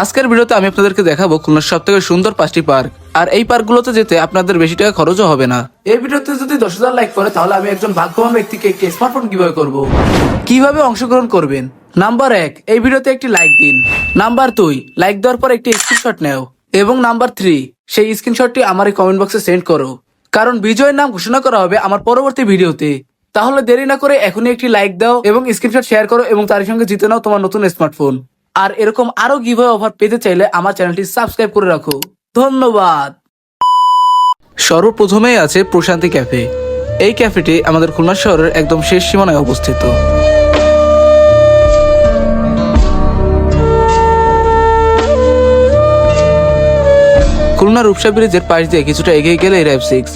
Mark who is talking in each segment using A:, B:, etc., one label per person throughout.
A: আজকের ভিডিওতে আমি আপনাদেরকে দেখাবো খুলনার সব থেকে সুন্দর পাঁচটি পার্ক। আর এই পার্কগুলোতে যেতে আপনাদের বেশি টাকা খরচও হবে না। এই ভিডিওতে যদি দশ হাজার লাইক করে তাহলে আমি একজন ভাগ্যবান ব্যক্তিকে একটি স্মার্টফোন কীভাবে করব। কীভাবে অংশগ্রহণ করবেন? নাম্বার এক এই ভিডিওতে একটি লাইক দিন। নাম্বার দুই লাইক দেওয়ার পর একটি স্ক্রিনশট নেও। এবং নাম্বার থ্রি সেই স্ক্রিনশটটি আমার এই কমেন্ট বক্সে সেন্ড করো। কারণ বিজয়ের নাম ঘোষণা করা হবে আমার পরবর্তী ভিডিওতে। তাহলে দেরি না করে এখনই একটি লাইক দাও এবং স্ক্রিনশট শেয়ার করো এবং তার সঙ্গে জিতে নাও তোমার নতুন স্মার্টফোন আর এরকম আরও গিভওয়ে অফার পেতে চাইলে আমার চ্যানেলটি সাবস্ক্রাইব করে রাখো। ধন্যবাদ। সর্বপ্রথমেই আছে প্রশান্তি ক্যাফে। এই ক্যাফেটি আমাদের খুলনা শহরের একদম শেষ সীমানায় অবস্থিত। খুলনা রূপসা ব্রিজের পাশ দিয়ে কিছুটা এগিয়ে গেলে র্যাব সিক্স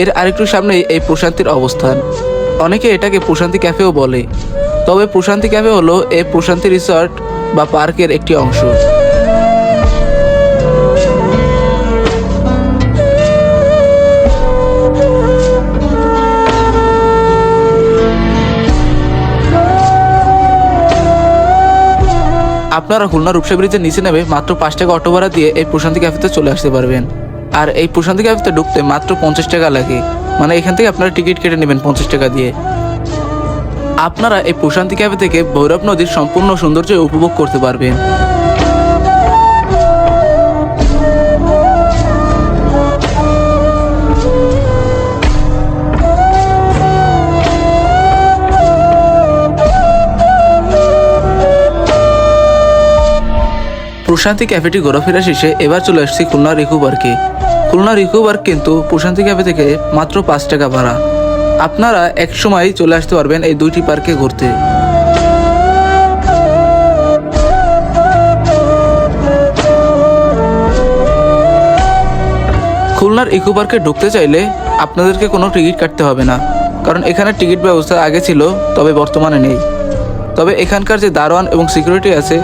A: এর আরেকটু সামনেই এই প্রশান্তির অবস্থান। অনেকে এটাকে প্রশান্তি ক্যাফেও বলে। তবে প্রশান্তি ক্যাফে হলো এই প্রশান্তি রিসর্ট বা পার্কের একটি অংশ। আপনারা খুলনা রূপসা ব্রিজের নিচে নেমে মাত্র পাঁচ টাকা অটো ভাড়া দিয়ে এই প্রশান্তি ক্যাফেতে চলে আসতে পারবেন। আর এই প্রশান্তি ক্যাফেতে ঢুকতে মাত্র পঞ্চাশ টাকা লাগে। মানে এখান থেকে আপনারা টিকিট কেটে নেবেন পঞ্চাশ টাকা দিয়ে। আপনারা এই প্রশান্তি ক্যাফে থেকে ভৈরব নদীর সম্পূর্ণ সৌন্দর্য উপভোগ করতে পারবেন। প্রশান্তি ক্যাফেটি ঘোরাফেরা শেষে এবার চলে আসছি খুলনা রিকু পার্কে। খুলনা রিকু পার্ক কিন্তু প্রশান্তি ক্যাফে থেকে মাত্র পাঁচ টাকা ভাড়া। আপনারা এক সময় চলে আসতে পারবেন এই দুইটি পার্কে ঘুরতে। খুলনার ইকো পার্কে ঢুকতে চাইলে আপনাদেরকে কোনো টিকিট কাটতে হবে না, কারণ এখানে টিকিট ব্যবস্থা আগে ছিল, তবে বর্তমানে নেই। তবে এখানকার যে দারোয়ান এবং সিকিউরিটি আছে,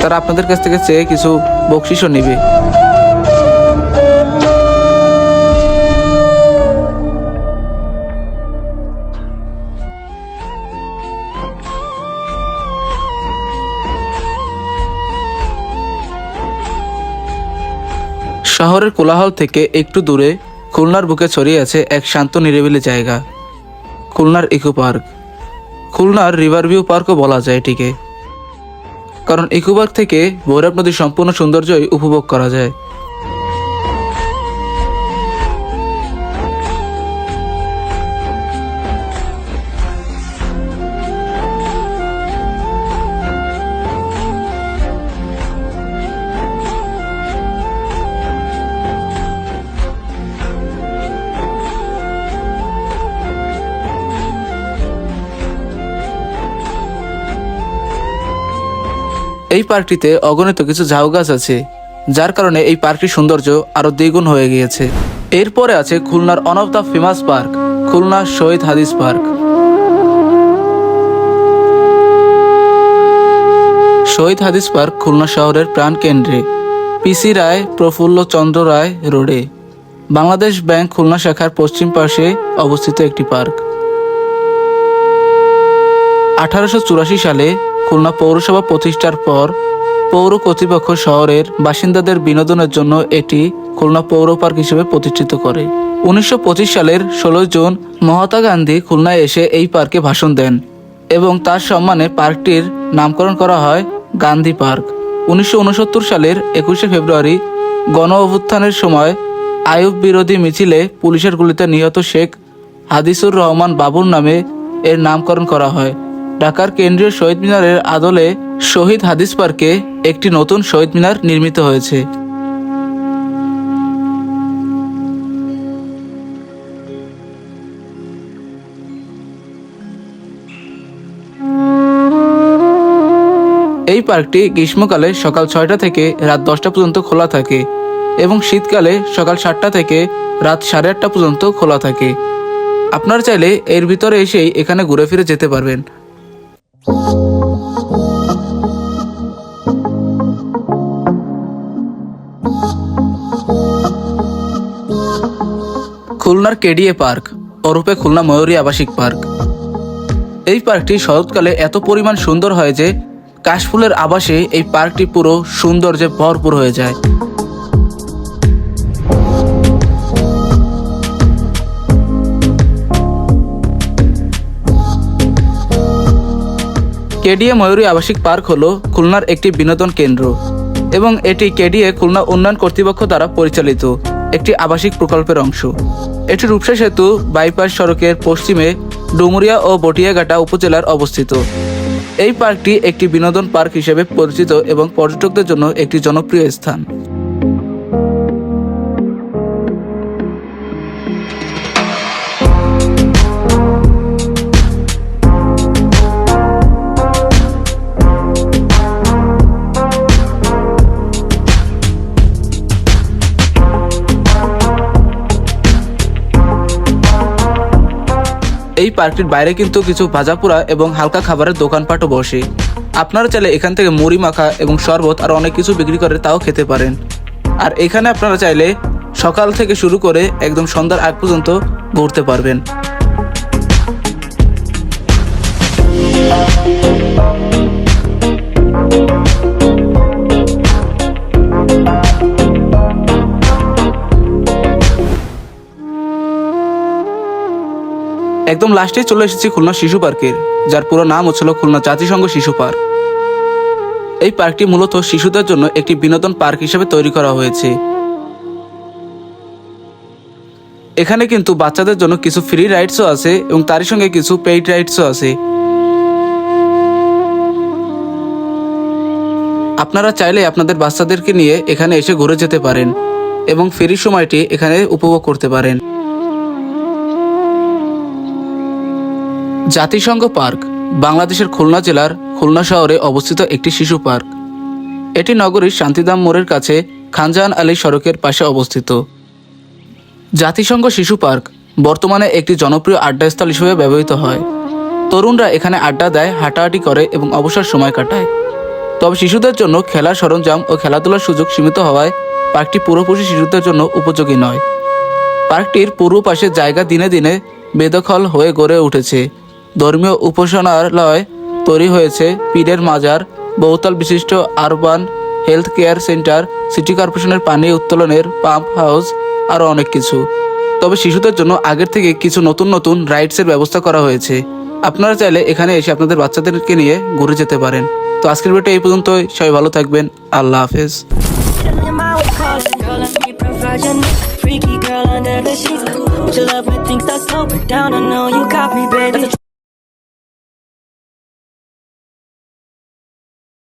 A: তারা আপনাদের কাছ থেকে চেয়ে কিছু বকশিসও নেবে। শহরের কোলাহল থেকে একটু দূরে খুলনার বুকে ছড়িয়ে আছে এক শান্ত নিরিবিলি জায়গা, খুলনার ইকো পার্ক। খুলনার রিভারভিউ পার্কও বলা যায় এটিকে। কারণ ইকো পার্ক থেকে ভৈরব নদীর সম্পূর্ণ সৌন্দর্যই উপভোগ করা যায়। এই পার্কটিতে অগণিত কিছু ঝাউ গাছ আছে, যার কারণে এই পার্কটির সৌন্দর্য আরও দ্বিগুণ হয়ে গিয়েছে। এরপরে আছে খুলনার one of the famous park Khulna Shahid Hadis park. Shahid হাদিস পার্ক খুলনা শহরের প্রাণকেন্দ্রে পিসি রায়, প্রফুল্ল চন্দ্র রায় রোডে। বাংলাদেশ ব্যাংক খুলনা শাখার পশ্চিম পাশে অবস্থিত একটি পার্ক। আঠারোশো চুরাশি সালে খুলনা পৌরসভা প্রতিষ্ঠার পর পৌর কর্তৃপক্ষ শহরের বাসিন্দাদের বিনোদনের জন্য এটি খুলনা পৌর পার্ক হিসেবে প্রতিষ্ঠিত করে। উনিশশো পঁচিশ সালের ষোলোই জুন মহাত্মা গান্ধী খুলনায় এসে এই পার্কে ভাষণ দেন এবং তার সম্মানে পার্কটির নামকরণ করা হয় গান্ধী পার্ক। উনিশশো উনসত্তর সালের একুশে ফেব্রুয়ারি গণ অভ্যুত্থানের সময় আয়ুব বিরোধী মিছিলে পুলিশের গুলিতে নিহত শেখ হাদিসুর রহমান বাবুর নামে এর নামকরণ করা হয়। ঢাকার কেন্দ্রীয় শহীদ মিনারের আদলে শহীদ হাদিস পার্কে একটি নতুন শহীদ মিনার নির্মিত হয়েছে। এই পার্কটি গ্রীষ্মকালে সকাল ছয়টা থেকে রাত দশটা পর্যন্ত খোলা থাকে এবং শীতকালে সকাল সাতটা থেকে রাত সাড়ে আটটা পর্যন্ত খোলা থাকে। আপনার চাইলে এর ভিতরে এসেই এখানে ঘুরে ফিরে যেতে পারবেন। খুলনার কেডিএ পার্ক, ওরূপে খুলনা ময়ূরী আবাসিক পার্ক। এই পার্কটি শরৎকালে এত পরিমাণ সুন্দর হয় যে, কাশফুলের আবাসে এই পার্কটি পুরো সৌন্দর্যে ভরপুর হয়ে যায়। কেডিএ ময়ূরী আবাসিক পার্ক হলো খুলনার একটি বিনোদন কেন্দ্র এবং এটি কেডিএ খুলনা উন্নয়ন কর্তৃপক্ষ দ্বারা পরিচালিত। একটি আবাসিক প্রকল্পের অংশ। এটি রূপসা সেতু, বাইপাস সড়কের পশ্চিমে ডুমুরিয়া ও বটিয়াঘাটা উপজেলার অবস্থিত। এই পার্কটি একটি বিনোদন পার্ক হিসেবে পরিচিত এবং পর্যটকদের জন্য একটি জনপ্রিয় স্থান। পার্কটির বাইরে কিন্তু কিছু ভাজা পোড়া এবং হালকা খাবারের দোকানপাটও বসে। আপনারা চাইলে এখান থেকে মুড়ি মাখা এবং শরবত আর অনেক কিছু বিক্রি করে তাও খেতে পারেন। আর এখানে আপনারা চাইলে সকাল থেকে শুরু করে একদম সন্ধ্যার আগ পর্যন্ত ঘুরতে পারবেন। একদম লাস্টে চলে এসেছি খুলনা শিশু পার্কের, যার পুরো নাম হচ্ছিল খুলনা জাতিসংঘ শিশু পার্ক। এই পার্কটি মূলত শিশুদের জন্য একটি বিনোদন পার্ক হিসেবে তৈরি করা হয়েছে। এখানে কিন্তু বাচ্চাদের জন্য কিছু ফ্রি রাইডসও আছে এবং তারই সঙ্গে কিছু পেইড রাইডসও আছে। আপনারা চাইলে আপনাদের বাচ্চাদেরকে নিয়ে এখানে এসে ঘুরে যেতে পারেন এবং ফেরি সময়টি এখানে উপভোগ করতে পারেন। জাতিসংঘ পার্ক, বাংলাদেশের খুলনা জেলার খুলনা শহরে অবস্থিত একটি শিশু পার্ক। এটি নগরীর শান্তিদাম মোড়ের কাছে খানজাহান আলী সড়কের পাশে অবস্থিত। জাতিসংঘ শিশু পার্ক বর্তমানে একটি জনপ্রিয় আড্ডাস্থল হিসেবে ব্যবহৃত হয়। তরুণরা এখানে আড্ডা দেয়, হাঁটাহাঁটি করে এবং অবসর সময় কাটায়। তবে শিশুদের জন্য খেলার সরঞ্জাম ও খেলাধুলার সুযোগ সীমিত হওয়ায় পার্কটি পুরোপুরি শিশুদের জন্য উপযোগী নয়। পার্কটির পূর্ব পাশে জায়গা দিনে দিনে বেদখল হয়ে গড়ে উঠেছে। ধর্মীয় উপাসনালয় তৈরি হয়েছে। পীরের মাজার, বহুতল বিশিষ্ট urban health care centre, city কর্পোরেশনের পানি উত্তোলনের পাম্প হাউস, আরও অনেক কিছু। তবে শিশুদের জন্য আগের থেকে কিছু নতুন নতুন রাইডসের ব্যবস্থা করা হয়েছে। আপনারা চাইলে এখানে এসে আপনাদের বাচ্চাদেরকে নিয়ে ঘুরে যেতে পারেন। তো আজকের ভিডিওটা এই পর্যন্তই। সবাই ভালো থাকবেন। আল্লাহ হাফেজ।